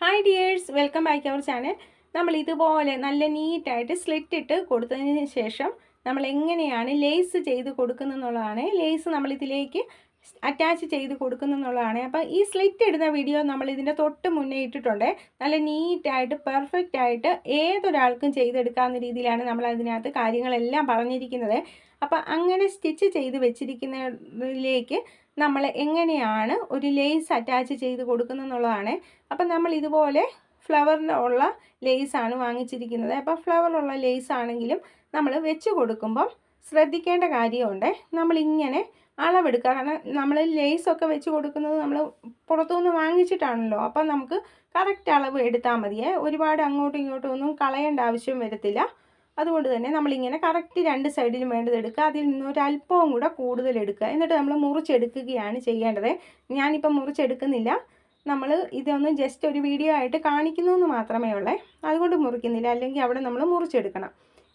Hi dears welcome back our channel നമ്മൾ ഇതുപോലെ നല്ല നീറ്റായിട്ട് സ്ലിറ്റ് ഇട്ട് കൊടുത്തതിന് ശേഷം നമ്മൾ എങ്ങനെയാണ് ലേസ് ചെയ്ത് കൊടുക്കുന്നതെന്നുള്ളതാണ്. ലേസ് നമ്മൾ ഇതിലേക്ക് അറ്റാച്ച് ചെയ്ത് കൊടുക്കുന്നെന്നുള്ളതാണ് അപ്പോൾ ഈ സ്ലിറ്റ് ഇടുന്ന വീഡിയോ നമ്മൾ ഇതിന്റെ തൊട്ട് മുന്നേ ഇട്ടിട്ടുണ്ട്. നല്ല നീറ്റായിട്ട് പെർഫെക്റ്റ് ആയിട്ട് ഏതൊരാൾക്കും ചെയ്തെടുക്കാവുന്ന രീതിയിലാണ് നമ്മൾ അതിനകത്ത് കാര്യങ്ങളെല്ലാം പറഞ്ഞിരിക്കുന്നത്. അപ്പോൾ അങ്ങനെ സ്റ്റിച്ച് ചെയ്ത് വെച്ചിരിക്കുന്നതിലേക്ക് നമ്മൾ എങ്ങനെയാണ് ഒരു ലേസ് അറ്റാച്ച് ചെയ്ത് കൊടുക്കുന്നതെന്നുള്ളതാണ്. അപ്പം നമ്മൾ ഇതുപോലെ ഫ്ലവറിനുള്ള ലേസാണ് വാങ്ങിച്ചിരിക്കുന്നത്. അപ്പോൾ ഫ്ലവറുള്ള ലേസ് ആണെങ്കിലും നമ്മൾ വെച്ച് കൊടുക്കുമ്പം ശ്രദ്ധിക്കേണ്ട കാര്യമുണ്ട്. നമ്മളിങ്ങനെ അളവെടുക്കുക. കാരണം നമ്മൾ ലേസൊക്കെ വെച്ച് കൊടുക്കുന്നത് നമ്മൾ പുറത്തുനിന്ന് വാങ്ങിച്ചിട്ടാണല്ലോ. അപ്പം നമുക്ക് കറക്റ്റ് അളവ് എടുത്താൽ മതിയേ. ഒരുപാട് അങ്ങോട്ടും ഇങ്ങോട്ടും ഒന്നും കളയേണ്ട ആവശ്യം വരത്തില്ല. അതുകൊണ്ട് തന്നെ നമ്മളിങ്ങനെ കറക്റ്റ് രണ്ട് സൈഡിലും വേണ്ടത് എടുക്കുക. അതിൽ നിന്ന് ഒരു അല്പവും കൂടെ കൂടുതൽ എടുക്കുക. എന്നിട്ട് നമ്മൾ മുറിച്ചെടുക്കുകയാണ് ചെയ്യേണ്ടത്. ഞാനിപ്പം മുറിച്ചെടുക്കുന്നില്ല. നമ്മൾ ഇതൊന്ന് ജസ്റ്റ് ഒരു വീഡിയോ ആയിട്ട് കാണിക്കുന്നു എന്ന് മാത്രമേ ഉള്ളേ. അതുകൊണ്ട് മുറിക്കുന്നില്ല. അല്ലെങ്കിൽ അവിടെ നമ്മൾ മുറിച്ചെടുക്കണം.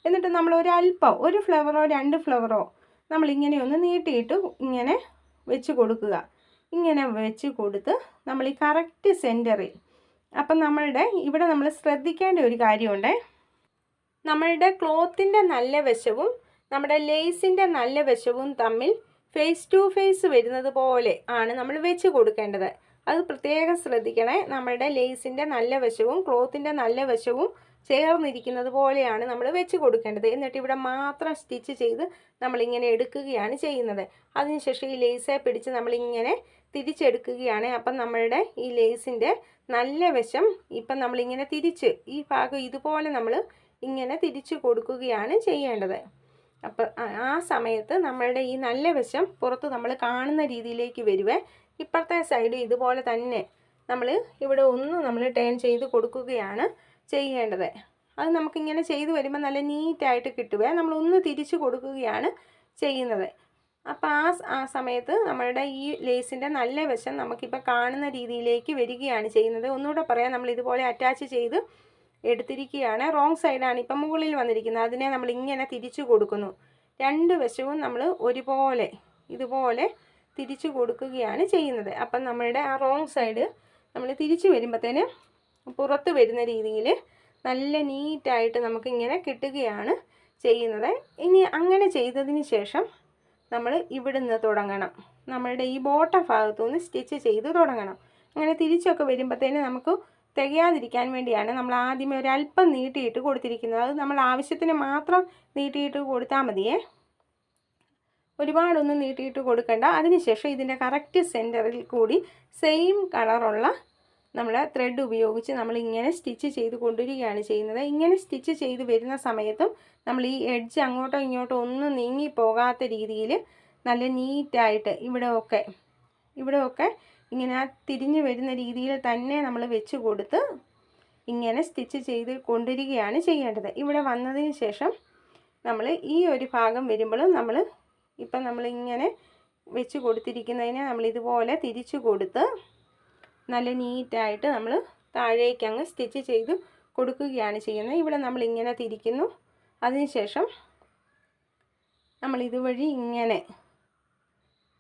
എന്നിട്ട് നമ്മൾ ഒരു അല്പം ഒരു ഫ്ലവറോ രണ്ട് ഫ്ലവറോ നമ്മളിങ്ങനെ ഒന്ന് നീട്ടിയിട്ട് ഇങ്ങനെ വെച്ച് കൊടുക്കുക. ഇങ്ങനെ വെച്ച് കൊടുത്ത് നമ്മൾ ഈ കറക്റ്റ് സെന്ററിൽ അപ്പം നമ്മളുടെ ഇവിടെ നമ്മൾ ശ്രദ്ധിക്കേണ്ട ഒരു കാര്യമുണ്ട്. നമ്മളുടെ ക്ലോത്തിന്റെ നല്ല വശവും നമ്മുടെ ലേസിന്റെ നല്ല വശവും തമ്മിൽ ഫേസ് ടു ഫേസ് വരുന്നത് പോലെ ആണ് നമ്മൾ വെച്ച് കൊടുക്കേണ്ടത്. അത് പ്രത്യേകം ശ്രദ്ധിക്കണേ. നമ്മളുടെ ലേസിന്റെ നല്ല വശവും ക്ലോത്തിന്റെ നല്ല വശവും ചേർന്നിരിക്കുന്നത് പോലെയാണ് നമ്മൾ വെച്ച് കൊടുക്കേണ്ടത്. എന്നിട്ട് ഇവിടെ മാത്രം സ്റ്റിച്ച് ചെയ്ത് നമ്മളിങ്ങനെ എടുക്കുകയാണ് ചെയ്യുന്നത്. അതിനുശേഷം ഈ ലേസെ പിടിച്ച് നമ്മളിങ്ങനെ തിരിച്ചെടുക്കുകയാണ്. അപ്പം നമ്മളുടെ ഈ ലേസിന്റെ നല്ല വശം ഇപ്പം നമ്മളിങ്ങനെ തിരിച്ച് ഈ ഭാഗം ഇതുപോലെ നമ്മൾ ഇങ്ങനെ തിരിച്ചു കൊടുക്കുകയാണ് ചെയ്യേണ്ടത്. അപ്പം ആ സമയത്ത് നമ്മളുടെ ഈ നല്ല വശം പുറത്ത് നമ്മൾ കാണുന്ന രീതിയിലേക്ക് വരുവേ ഇപ്പുറത്തെ സൈഡ് ഇതുപോലെ തന്നെ നമ്മൾ ഇവിടെ ഒന്ന് നമ്മൾ ടേൺ ചെയ്ത് കൊടുക്കുകയാണ് ചെയ്യേണ്ടത്. അത് നമുക്കിങ്ങനെ ചെയ്ത് വരുമ്പോൾ നല്ല നീറ്റായിട്ട് കിട്ടുവേ നമ്മളൊന്ന് തിരിച്ചു കൊടുക്കുകയാണ് ചെയ്യുന്നത്. അപ്പോൾ ആ ആ സമയത്ത് നമ്മളുടെ ഈ ലേസിന്റെ നല്ല വശം നമുക്കിപ്പോൾ കാണുന്ന രീതിയിലേക്ക് വരികയാണ് ചെയ്യുന്നത്. ഒന്നുകൂടെ പറയാം നമ്മൾ ഇതുപോലെ അറ്റാച്ച് ചെയ്ത് എടുത്തിരിക്കുകയാണ്. റോങ് സൈഡാണ് ഇപ്പം മുകളിൽ വന്നിരിക്കുന്നത്. അതിനെ നമ്മൾ ഇങ്ങനെ തിരിച്ചു കൊടുക്കുന്നു. രണ്ട് വശവും നമ്മൾ ഒരുപോലെ ഇതുപോലെ തിരിച്ചു കൊടുക്കുകയാണ് ചെയ്യുന്നത്. അപ്പം നമ്മളുടെ ആ റോങ് സൈഡ് നമ്മൾ തിരിച്ചു വരുമ്പോഴത്തേന് പുറത്ത് വരുന്ന രീതിയിൽ നല്ല നീറ്റായിട്ട് നമുക്കിങ്ങനെ കിട്ടുകയാണ് ചെയ്യുന്നത്. ഇനി അങ്ങനെ ചെയ്തതിന് ശേഷം നമ്മൾ ഇവിടുന്ന് തുടങ്ങണം. നമ്മളുടെ ഈ ബോട്ട ഭാഗത്തുനിന്ന് സ്റ്റിച്ച് ചെയ്ത് തുടങ്ങണം. അങ്ങനെ തിരിച്ചൊക്കെ വരുമ്പോഴത്തേന് നമുക്ക് തികയാതിരിക്കാൻ വേണ്ടിയാണ് നമ്മൾ ആദ്യമേ ഒരല്പം നീട്ടിയിട്ട് കൊടുത്തിരിക്കുന്നത്. അത് നമ്മൾ ആവശ്യത്തിന് മാത്രം നീട്ടിയിട്ട് കൊടുത്താൽ മതിയേ. ഒരുപാടൊന്നും നീട്ടിയിട്ട് കൊടുക്കണ്ട. അതിനുശേഷം ഇതിന്റെ കറക്റ്റ് സെന്ററിൽ കൂടി സെയിം കളറുള്ള നമ്മൾ ത്രെഡ് ഉപയോഗിച്ച് നമ്മൾ ഇങ്ങനെ സ്റ്റിച്ച് ചെയ്ത് കൊണ്ടുവരികയാണ് ചെയ്യുന്നത്. ഇങ്ങനെ സ്റ്റിച്ച് ചെയ്ത് വരുന്ന സമയത്തും നമ്മൾ ഈ എഡ്ജ് അങ്ങോട്ടോ ഇങ്ങോട്ടോ ഒന്നും നീങ്ങി പോകാത്ത രീതിയിൽ നല്ല നീറ്റായിട്ട് ഇവിടെയൊക്കെ ഇവിടെയൊക്കെ ഇങ്ങനെ തിരിഞ്ഞു വരുന്ന രീതിയിൽ തന്നെ നമ്മൾ വെച്ച് കൊടുത്ത് ഇങ്ങനെ സ്റ്റിച്ച് ചെയ്ത് കൊണ്ടിരിക്കുകയാണ് ചെയ്യേണ്ടത്. ഇവിടെ വന്നതിന് ശേഷം നമ്മൾ ഈ ഒരു ഭാഗം വരുമ്പോഴും നമ്മൾ ഇപ്പം നമ്മളിങ്ങനെ വെച്ച് കൊടുത്തിരിക്കുന്നതിനെ നമ്മൾ ഇതുപോലെ തിരിച്ചു കൊടുത്ത് നല്ല നീറ്റായിട്ട് നമ്മൾ താഴേക്ക് അങ്ങ് സ്റ്റിച്ച് ചെയ്ത് കൊടുക്കുകയാണ് ചെയ്യുന്നത്. ഇവിടെ നമ്മൾ ഇങ്ങനെ തിരിക്കുന്നു. അതിനുശേഷം നമ്മൾ ഇതുവഴി ഇങ്ങനെ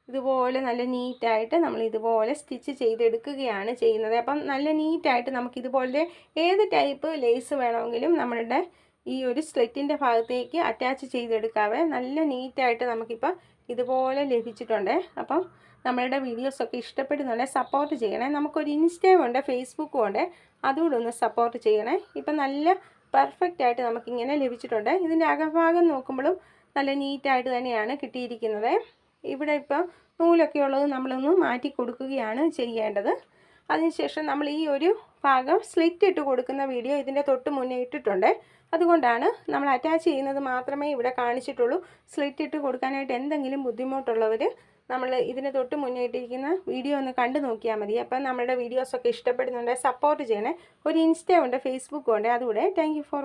ഇതുപോലെ നല്ല നീറ്റായിട്ട് നമ്മൾ ഇതുപോലെ സ്റ്റിച്ച് ചെയ്തെടുക്കുകയാണ് ചെയ്യുന്നത്. അപ്പം നല്ല നീറ്റായിട്ട് നമുക്ക് ഇതുപോലെ ഏത് ടൈപ്പ് ലേസ് വേണമെങ്കിലും നമ്മളുടെ ഈ ഒരു സ്ലിറ്റിന്റെ ഭാഗത്തേക്ക് അറ്റാച്ച് ചെയ്തെടുക്കാവേ. നല്ല നീറ്റായിട്ട് നമുക്കിപ്പോൾ ഇതുപോലെ ലഭിച്ചിട്ടുണ്ട്. അപ്പം നമ്മളുടെ വീഡിയോസൊക്കെ ഇഷ്ടപ്പെടുന്നുണ്ട് സപ്പോർട്ട് ചെയ്യണേ. നമുക്കൊരു ഇൻസ്റ്റയും ഉണ്ട് ഫേസ്ബുക്കും ഉണ്ട്. അതുകൂടെ ഒന്ന് സപ്പോർട്ട് ചെയ്യണേ. ഇപ്പം നല്ല പെർഫെക്റ്റ് ആയിട്ട് നമുക്കിങ്ങനെ ലഭിച്ചിട്ടുണ്ട്. ഇതിന്റെ അകഭാഗം നോക്കുമ്പോഴും നല്ല നീറ്റായിട്ട് തന്നെയാണ് കിട്ടിയിരിക്കുന്നത്. ഇവിടെ ഇപ്പം നൂലൊക്കെ ഉള്ളത് നമ്മളൊന്ന് മാറ്റി കൊടുക്കുകയാണ് ചെയ്യേണ്ടത്. അതിനുശേഷം നമ്മൾ ഈ ഒരു ഭാഗം സ്ലിറ്റ് ഇട്ട് കൊടുക്കുന്ന വീഡിയോ ഇതിന്റെ തൊട്ട് മുന്നേ ഇട്ടിട്ടുണ്ട്. അതുകൊണ്ടാണ് നമ്മൾ അറ്റാച്ച് ചെയ്യുന്നത് മാത്രമേ ഇവിടെ കാണിച്ചിട്ടുള്ളൂ. സ്ലിറ്റ് ഇട്ട് കൊടുക്കാനായിട്ട് എന്തെങ്കിലും ബുദ്ധിമുട്ടുള്ളവർ നമ്മൾ ഇതിന് തൊട്ട് മുന്നേറ്റിരിക്കുന്ന വീഡിയോ ഒന്ന് കണ്ടു നോക്കിയാൽ മതി. അപ്പം നമ്മുടെ വീഡിയോസൊക്കെ ഇഷ്ടപ്പെടുന്നുണ്ട് സപ്പോർട്ട് ചെയ്യണേ. ഒരു ഇൻസ്റ്റ ഉണ്ട് ഫേസ്ബുക്കും ഉണ്ട് അതുകൂടെ. Thank for